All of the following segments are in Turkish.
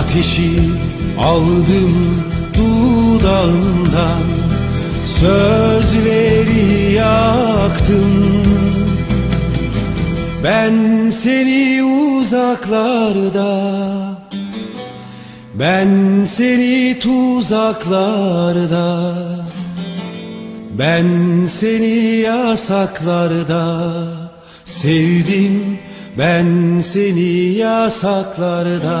Ateşi aldım dudağından Sözleri yaktım. Ben seni uzaklarda Ben seni tuzaklarda Ben seni yasaklarda Sevdim ben seni yasaklarda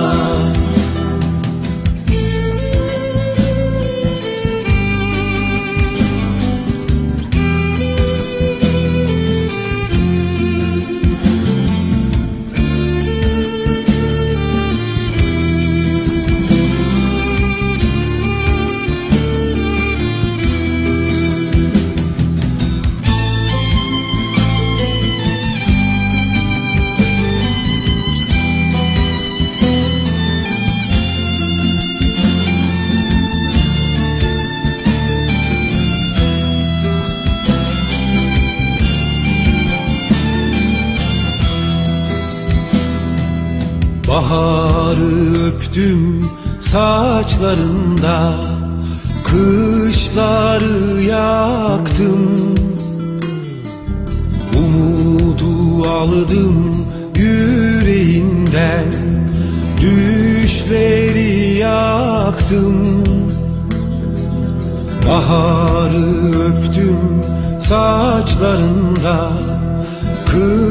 Baharı öptüm saçlarında Kışları yaktım. Umudu aldım yüreğinden Düşleri yaktım. Baharı öptüm saçlarında Kışları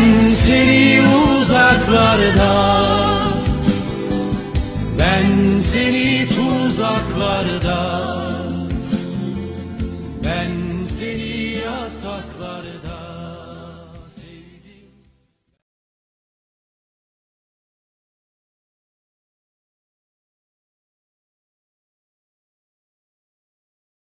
Ben seni uzaklarda Ben seni tuzaklarda Ben seni yasaklarda